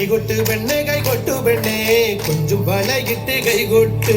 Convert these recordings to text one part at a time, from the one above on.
கை கொட்டு பெண்ணே கை கொட்டு பெண்ணே கொஞ்சம் வளையிட்டு கை கொட்டு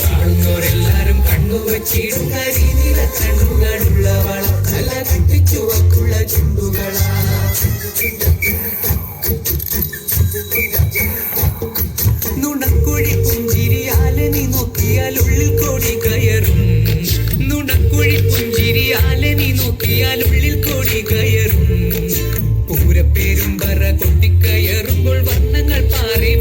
കാണുന്നവരെല്ലാരും കണ്ണുവച്ചിടുന്ന രീതിയിലെ കണ്ണുകളുള്ളവളാണ് തല നീ നോക്കിയാൽ ഉള്ളിൽ കയറും. നീ നോക്കിയാൽ ഉള്ളിൽ കയറും. പറ കൊട്ടിക്കയറുമ്പോൾ വർണങ്ങൾ പാറി